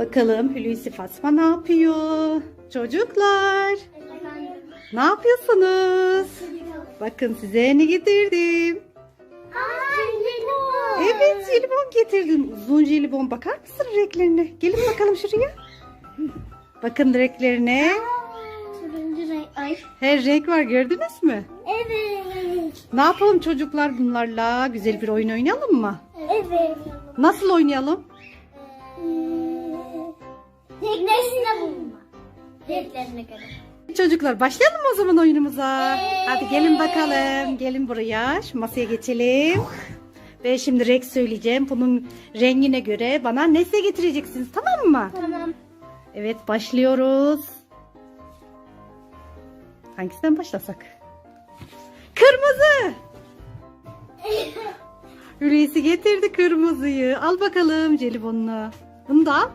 Bakalım Hulusi Fatma ne yapıyor? Çocuklar ne yapıyorsunuz? Bakın size ne getirdim. Evet jelibon getirdim. Uzun jelibon bakar mısın renklerine? Gelin bakalım şuraya. Bakın renklerine. Turuncu renk. Ay. Her renk var gördünüz mü? Evet. Ne yapalım çocuklar bunlarla? Güzel bir oyun oynayalım mı? Evet. Nasıl oynayalım? Renklerini bulma. Renklerine göre. Çocuklar başlayalım mı o zaman oyunumuza? Evet. Hadi gelin bakalım. Gelin buraya. Şu masaya geçelim. Ve şimdi renk söyleyeceğim. Bunun rengine göre bana nesne getireceksiniz tamam mı? Tamam. Evet başlıyoruz. Hangisinden başlasak? Kırmızı. Hulusi getirdi kırmızıyı. Al bakalım jelibonunu. Bunu da al.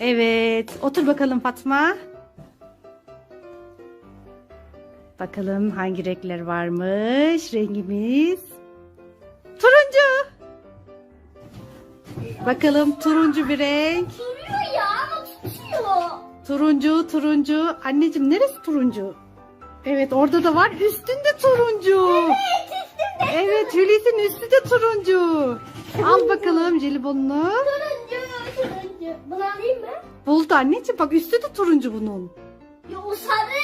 Evet. Otur bakalım Fatma. Bakalım hangi renkler varmış. Rengimiz. Turuncu. Bakalım turuncu bir renk. Duruyor ya ama tutuyor. Turuncu, turuncu. Anneciğim neresi turuncu? Evet orada da var. Üstünde turuncu. Evet üstümde. Evet Hulusi'nin üstü de turuncu. Al bakalım jelibonunu. Turuncu. Bunu alayım mı? Buldu anneciğim bak üstü de turuncu bunun. Ya o sarı.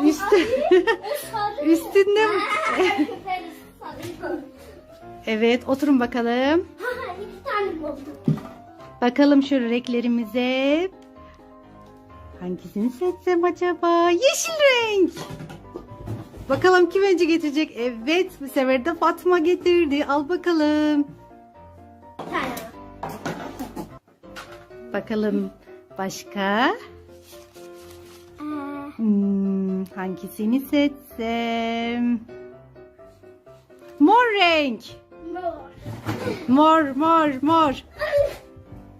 O Üstü. sarı. O sarı. Üstünde. Sarı. Evet oturun bakalım. Ha, iki tane buldum. Bakalım şu renklerimize. Hangisini seçsem acaba? Yeşil renk. Bakalım kim önce getirecek? Evet bu sefer de Fatma getirdi. Al bakalım. Bakalım başka. Ee, Hmm, hangisini seçsem? Mor renk. mor. Mor, mor, mor.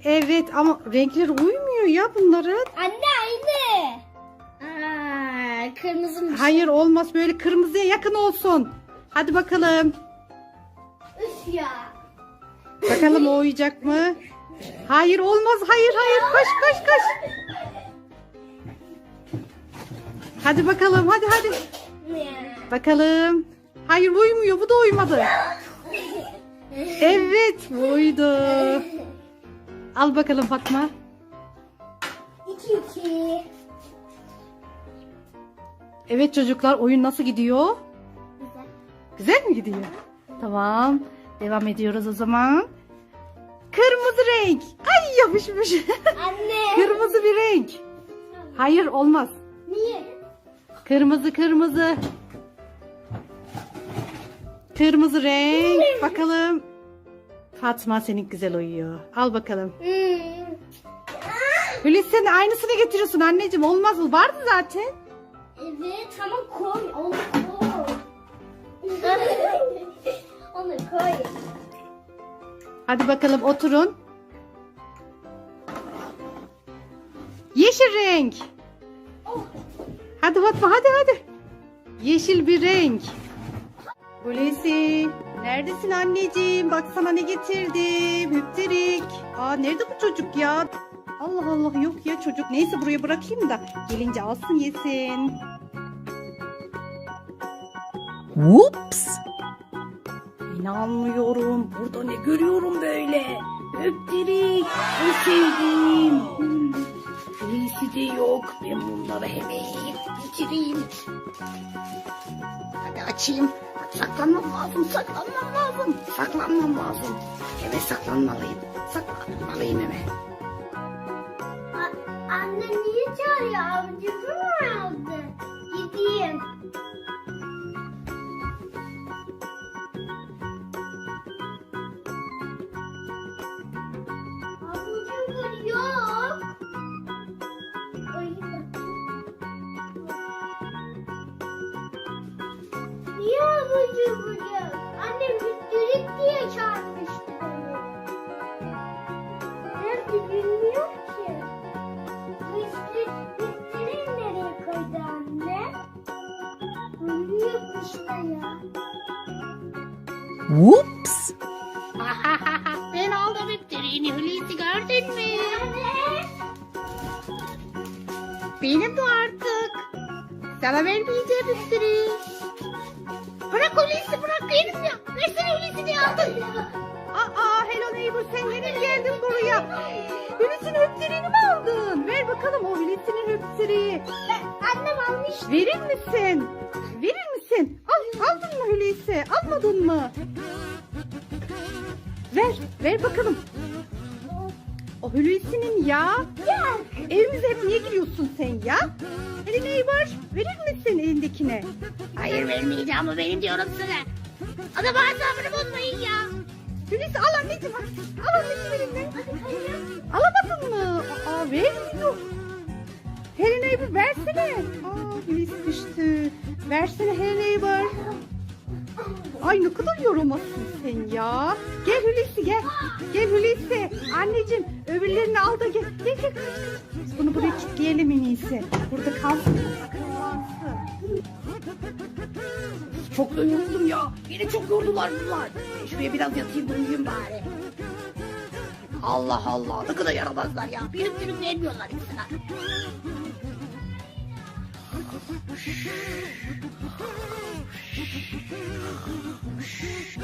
Evet ama renkler uymuyor ya bunların. Anne aynı. Aa, kırmızı mı? Hayır olmaz böyle kırmızıya yakın olsun. Hadi bakalım. Üf ya. Bakalım o uyacak mı? Hayır olmaz. Hayır hayır. Koş koş koş. Hadi bakalım hadi hadi. Bakalım. Hayır uymuyor. Bu da uymadı. Evet uydu. Al bakalım Fatma. İki iki. Evet çocuklar oyun nasıl gidiyor? Güzel. Güzel mi gidiyor? Tamam. Devam ediyoruz o zaman. Kırmızı renk. Ay yapışmış. Anne. kırmızı bir renk. Hayır olmaz. Niye? Kırmızı kırmızı. Kırmızı renk. Bakalım. Fatma senin güzel uyuyor. Al bakalım. Hmm. Hulusi sen aynısını getiriyorsun anneciğim. Olmaz mı? Vardı zaten. Evet tamam koy. Onu koy. Onu koy. Hadi bakalım oturun. Yeşil renk. Hadi Fatma hadi hadi. Yeşil bir renk. Hulusi neredesin anneciğim? Bak sana ne getirdim. Hüpterik. Aa nerede bu çocuk ya? Allah Allah yok ya çocuk. Neyse buraya bırakayım da gelince alsın yesin. Whoops. İnanmıyorum. Burada ne görüyorum böyle? Öpterik. En sevdiğim. Hulusi de yok. Ben bunları hemen yiyip geçireyim. Hadi açayım. Saklanmam lazım, saklanmam lazım. Saklanmam lazım. Eve saklanmalıyım. Saklanmalıyım eve. A- anne niye çağırıyor? Avcımı Niye avucum yok? Annem hüttürük diye çağırmıştı beni. Nerede bilmiyorum ki. Hüttürük nereye koydu anne? Bilmiyorum işte ya. Whoops. ben aldım hüptüriğini Hulusi gördün mü? Evet. Benim bu artık. Sana vermeyeceğim hüptüriği. Bırak Hulusi bırak benim ya. Versene Hulusi diye aldın. Aa Hello Neighbor sen yine mi geldin buraya? Hulusi'nin höptüreğini mi aldın? Ver bakalım o Hulusi'nin höptüreği. Annem almış. Verir misin? Verir misin? Al, aldın mı Hulusi? Almadın mı? Ver, ver bakalım. O Hulusi'nin ya. Yok. Evimize hep niye giriyorsun sen ya? Hello Neighbor verir misin elindekine? Hayır vermeyeceğim ama benim diyorum sana. Adam asabını bozmayın ya. Hulusi al anneciğim. al. Anneciğim elinden. Alamadın mı? Aa vermiyor. Hello Neighbor versene. Aa Hulusi düştü. Versene Hello Neighbor. Ay ne kadar yorulmasın sen ya. Gel Hulusi gel. Gel Hulusi. Anneciğim öbürlerini al da gel. Gel gel. Bunu buraya kilitleyelim en iyisi. Burada kalsın. Çok da yoruldum ya. Beni çok yordular bunlar. Şuraya biraz yatayım da uyuyayım bari. Allah Allah ne kadar yaramazlar ya. Bir hüptürük vermiyorlar insana.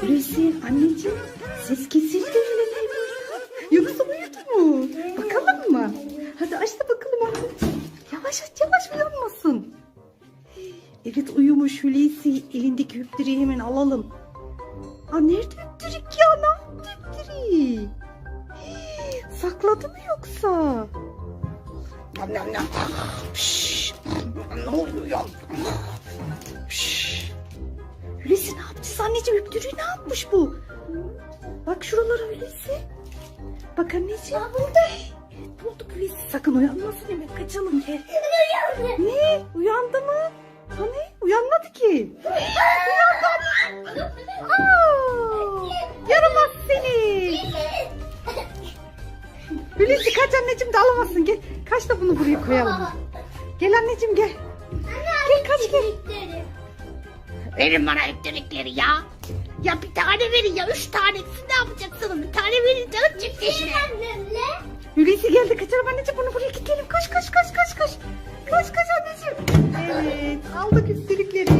Hulusi anneciğim ses kesildi öyle Neighbor'dan. Yoksa uyudu mu? Bakalım mı? Hadi aç da bakalım anneciğim. Yavaş aç yavaş uyanmasın. Evet uyumuş Hulusi. Elindeki hüptüreği hemen alalım. Aa nerede hüptürük ya? Ne yaptı hüptüreği? Hii, Sakladı mı yoksa? Nam nam nam. Şşş. Ne oluyor ya? Şşş. Hulusi ne yaptı anneciğim? Hüptürüğü ne yapmış bu? Bak şuralara Hulusi. Bak anneciğim. burada. Bulduk Hulusi. Sakın uyanmasın hemen kaçalım gel. Uyandı. Ne? Uyandı mı? Hani? Uyanmadı ki. Uyandı. Aa, yaramaz seni. Hulusi kaç anneciğim de alamazsın. Gel. Kaç da bunu buraya koyalım. Gel anneciğim gel. Anne, gel kaç gel. Verin bana elektrikleri ya. Ya bir tane verin ya. Üç tanesi ne yapacaksınız? Bir tane verin canım çift yaşına. Hulusi geldi. Kaçalım anneciğim bunu buraya kilitleyelim. Koş koş koş koş koş. Koş koş anneciğim. Evet aldık elektrikleri.